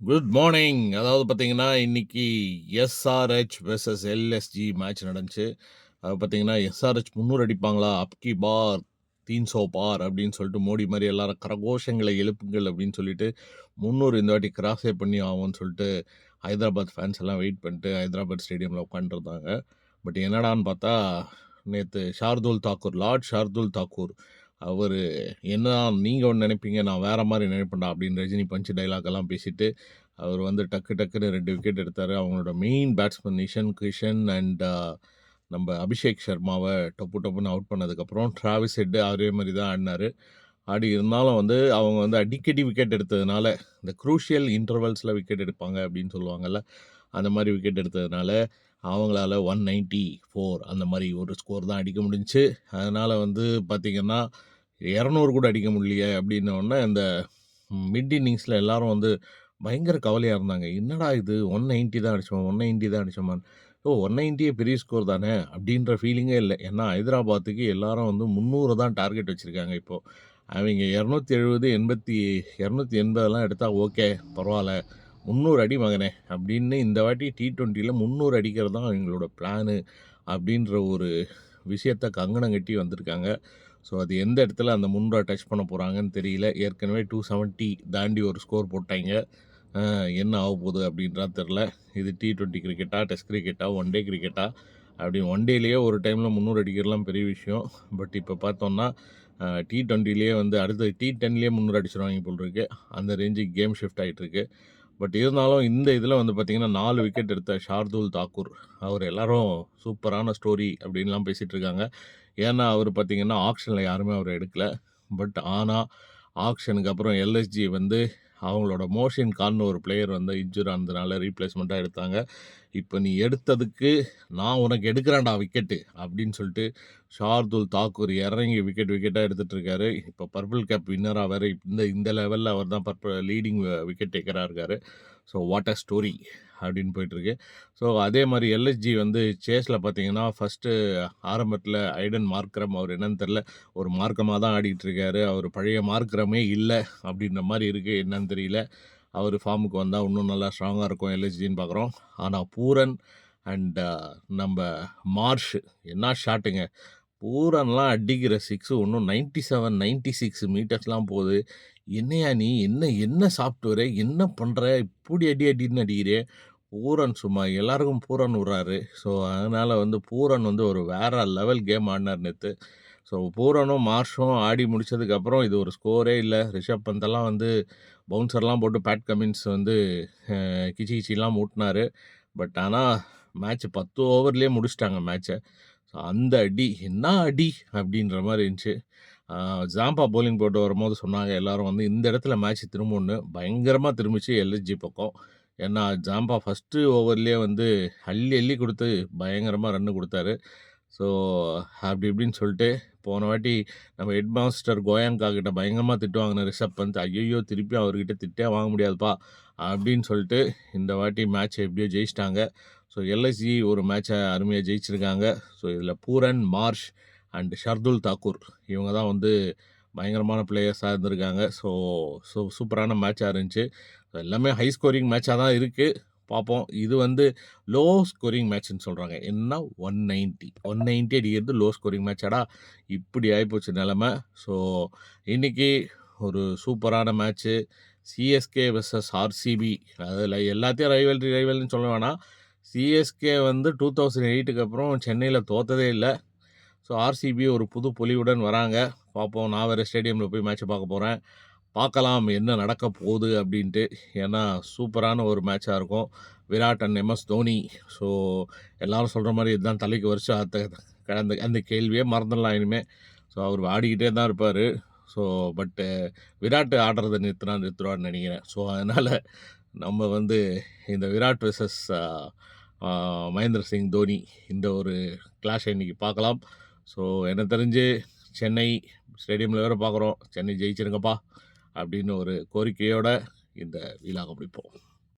Good morning அதாவது பார்த்தீங்கன்னா இன்றைக்கி எஸ்ஆர்ஹெச் வெர்சஸ் எல்எஸ்ஜி மேட்ச் நடந்துச்சு. அது பார்த்தீங்கன்னா எஸ்ஆர்ஹெச் முந்நூறு அடிப்பாங்களா? அப்கி பார் தீன் சோ பார் அப்படின்னு சொல்லிட்டு மோடி மாதிரி எல்லாரும் கரகோஷங்களை எழுப்புங்கள் அப்படின்னு சொல்லிட்டு முந்நூறு இந்த வாட்டி கிராஸே பண்ணி ஆகும்னு சொல்லிட்டு ஹைதராபாத் ஃபேன்ஸ் எல்லாம் வெயிட் பண்ணிட்டு ஹைதராபாத் ஸ்டேடியமில் உட்காந்துருந்தாங்க பட் என்னடான்னு பார்த்தா நேற்று ஷார்துல் தாக்கூர் லார்ட் ஷார்துல் தாக்கூர் அவர் என்ன நீங்கள் ஒன்று நினைப்பீங்க நான் வேறு மாதிரி நினைப்பேன்டா அப்படின்னு ரஜினி பஞ்சு டைலாக்கெல்லாம் பேசிட்டு அவர் வந்து டக்கு டக்குன்னு ரெண்டு விக்கெட் எடுத்தார். அவங்களோட main batsman Ishan Kishan and நம்ம அபிஷேக் சர்மாவை டொப்பு டப்புன்னு அவுட் பண்ணதுக்கப்புறம் டிராவிஸ் ஹெட்டு அதே மாதிரி தான் ஆடினார். ஆடி இருந்தாலும் வந்து அவங்க வந்து அடிக்கடி விக்கெட் எடுத்ததுனால இந்த குரூஷியல் இன்டர்வல்ஸில் விக்கெட் எடுப்பாங்க அப்படின்னு சொல்லுவாங்கல்ல அந்த மாதிரி விக்கெட் எடுத்ததுனால அவங்களால ஒன் நைன்ட்டி ஃபோர் அந்த மாதிரி ஒரு ஸ்கோர் தான் அடிக்க முடிஞ்சுச்சு. அதனால் வந்து பார்த்திங்கன்னா இரநூறு கூட அடிக்க முடியலையே அப்படின்னோடனே அந்த மிட் இன்னிங்ஸில் எல்லோரும் வந்து பயங்கர கவலையாக இருந்தாங்க. என்னடா இது? ஒன் நைன்ட்டி தான் அடித்தோம் ஒன் நைன்ட்டி தான் அடித்தோமான் ஓ ஒன் நைன்ட்டியே பெரிய ஸ்கோர் தானே? அப்படின்ற ஃபீலிங்கே இல்லை. ஏன்னா ஹைதராபாத்துக்கு எல்லாரும் வந்து முந்நூறு தான் டார்கெட் வச்சுருக்காங்க இப்போது அவங்க இரநூத்தி எழுபது எண்பத்தி இரநூத்தி எண்பதெல்லாம் எடுத்தால் ஓகே பரவாயில்ல. முந்நூறு அடி மகனே அப்படின்னு இந்த வாட்டி டி ட்வெண்ட்டியில் முந்நூறு அடிக்கிறது தான் அவங்களோட பிளானு அப்படின்ற ஒரு விஷயத்த கங்கணம் கட்டி வந்திருக்காங்க. ஸோ அது எந்த இடத்துல அந்த முந்நூறை டச் பண்ண போகிறாங்கன்னு தெரியல. ஏற்கனவே டூ செவன்ட்டி தாண்டி ஒரு ஸ்கோர் போட்டாங்க. என்ன ஆக போகுது அப்படின்றா தெரில இது டி ட்வெண்ட்டி கிரிக்கெட்டா டெஸ்ட் கிரிக்கெட்டா ஒன் டே கிரிக்கெட்டா அப்படி ஒன் டேலேயே ஒரு டைமில் முந்நூறு அடிக்கிறலாம் பெரிய விஷயம். பட் இப்போ பார்த்தோம்னா டி ட்வெண்ட்டிலேயே வந்து அடுத்து டி டென்லேயே முந்நூறு அடிச்சிருவாங்க போல் இருக்குது அந்த ரேஞ்சுக்கு கேம் ஷிஃப்ட் ஆகிட்டுருக்கு பட் இருந்தாலும் இந்த இதில் வந்து பார்த்திங்கன்னா நாலு விக்கெட் எடுத்த ஷார்துல் தாக்கூர். அவர் எல்லாரும் சூப்பரான ஸ்டோரி அப்படின்லாம் பேசிகிட்டு இருக்காங்க. ஏன்னா அவர் பார்த்திங்கன்னா ஆக்ஷனில் யாருமே அவர் எடுக்கல. பட் ஆனால் ஆக்ஷனுக்கு அப்புறம் எல்எஸ்ஜி வந்து அவங்களோட மோஷன் கான்னு ஒரு பிளேயர் வந்து இன்ஜூர் ஆனதுனால ரீப்ளேஸ்மெண்ட்டாக எடுத்தாங்க. இப்போ நீ எடுத்ததுக்கு நான் உனக்கு எடுக்கிறேன்டா விக்கெட்டு அப்படின்னு சொல்லிட்டு ஷார்துல் தாக்கூர் இறங்கி விக்கெட் விக்கெட்டாக எடுத்துகிட்ருக்காரு இப்போ பர்பிள் கேப் வின்னராக வேறு இந்த இந்த லெவலில் அவர் தான் பர்பிள் லீடிங் விக்கெட் டேக்கராக இருக்கார். ஸோ வாட் அ ஸ்டோரி அப்படின்னு போயிட்டுருக்கு ஸோ அதே மாதிரி எல்எஸ்ஜி வந்து சேஸில் பார்த்தீங்கன்னா ஃபஸ்ட்டு ஆரம்பத்தில் ஐடன் மார்க்ரம் அவர் என்னன்னு தெரில ஒரு மார்க்கமாக தான் ஆடிட்டு இருக்காரு. அவர் பழைய மார்க்கரமே இல்லை அப்படின்ற மாதிரி இருக்குது என்னன்னு தெரியல. அவர் ஃபார்முக்கு வந்தால் இன்னும் நல்லா ஸ்ட்ராங்காக இருக்கும் எல்எஸ்ஜின்னு பார்க்குறோம் ஆனால் பூரன் அண்ட் uh, நம்ம மார்ஷ் என்ன ஷாட்டுங்க பூரன்லாம் அடிக்கிற சிக்ஸு ஒன்றும் நைன்ட்டி செவன் நைன்ட்டி சிக்ஸ் மீட்டர்ஸ்லாம் போகுது. என்னையா நீ? என்ன என்ன சாப்பிட்டு என்ன பண்ணுற இப்படி அடி அடின்னு அடிக்கிறே பூரன் சும்மா எல்லாருக்கும் பூரன் விட்றாரு. ஸோ அதனால் வந்து பூரன் வந்து ஒரு வேற லெவல் கேம் ஆடினார் நேற்று ஸோ பூரனும் மார்ஷும் ஆடி முடிச்சதுக்கப்புறம் இது ஒரு ஸ்கோரே இல்லை. ரிஷப் பந்தெல்லாம் வந்து பவுன்சர்லாம் போட்டு பேட் கமின்ஸ் வந்து கிச்சி கிச்சிலாம் மூட்டினாரு. பட் ஆனால் மேட்ச் பத்து ஓவர்லேயே முடிச்சிட்டாங்க மேட்ச்சை ஸோ அந்த அடி என்ன அடி அப்படின்ற மாதிரி இருந்துச்சு. ஜாம்பா போலிங் போட்டு வரும்போது சொன்னாங்க எல்லோரும் வந்து இந்த இடத்துல மேட்ச் திரும்பும்னு. பயங்கரமாக திரும்பிச்சு எல்எஸ்ஜி பக்கம். ஏன்னா ஜாம்பா ஃபஸ்ட்டு ஓவர்லேயே வந்து அள்ளி அள்ளி கொடுத்து பயங்கரமாக ரன்னு கொடுத்தாரு. ஸோ அப்படி இப்படின்னு சொல்லிட்டு போன வாட்டி நம்ம ஹெட் மாஸ்டர் கோயங்கா கிட்ட பயங்கரமாக திட்டு வாங்கின ரிஷப் பந்த் ஐயோ திருப்பி அவர்கிட்ட திட்டே வாங்க முடியாதுப்பா அப்படின்னு சொல்லிட்டு இந்த வாட்டி மேட்ச் எப்படியோ ஜெயிச்சிட்டாங்க. ஸோ எல்எஸ்ஜி ஒரு மேட்சை அருமையாக ஜெயிச்சிருக்காங்க. ஸோ இதில் Pooran Marsh and Shardul Thakur இவங்க தான் வந்து பயங்கரமான பிளேயர்ஸாக இருந்திருக்காங்க. ஸோ ஸோ சூப்பரான மேட்சாக இருந்துச்சு. எல்லாமே ஹை ஸ்கோரிங் மேட்சாக தான் இருக்குது பார்ப்போம் இது வந்து லோ ஸ்கோரிங் மேட்ச்னு சொல்கிறாங்க என்ன ஒன் நைன்ட்டி ஒன் நைன்ட்டி அடிக்கிறது லோ ஸ்கோரிங் மேட்சாடா இப்படி ஆகிப்போச்சு நிலமை. ஸோ இன்றைக்கி ஒரு சூப்பரான மேட்ச்சு சிஎஸ்கே வெர்சஸ் ஆர்சிபி அதில் எல்லாத்தையும் ரைவல்ரி ரைவல்னு சொல்ல வேணாம். சிஎஸ்கே வந்து டூ தௌசண்ட் எயிட்டுக்கு அப்புறம் சென்னையில் தோத்ததே இல்லை. ஸோ ஆர்சிபி ஒரு புது பொலிவுடன் வராங்க. பார்ப்போம் நான் வேறு ஸ்டேடியமில் போய் மேட்ச்சை பார்க்க போகிறேன் பார்க்கலாம் என்ன நடக்க போகுது அப்படின்ட்டு. ஏன்னா சூப்பரான ஒரு மேட்சாக இருக்கும். Virat and MS Dhoni. So எல்லாரும் சொல்கிற மாதிரி இதுதான் தலைக்கு வருஷம் அந்த கடந்த அந்த கேள்வியே மறந்துடலாம் இனிமேல் ஸோ அவர் ஆடிக்கிட்டே தான் இருப்பார். ஸோ பட்டு விராட் ஆடுறதை நிறுத்தினா நிறுத்துவான்னு நினைக்கிறேன். ஸோ அதனால் நம்ம வந்து இந்த விராட் வெர்சஸ் மகேந்திர சிங் தோனி இந்த ஒரு கிளாஷை இன்றைக்கி பார்க்கலாம். ஸோ எனக்கு தெரிஞ்சு சென்னை ஸ்டேடியமில் வேறு பார்க்குறோம். சென்னை ஜெயிச்சிருங்கப்பா. அப்படின்னு ஒரு கோரிக்கையோட இந்த வீலாக முடிப்போம்.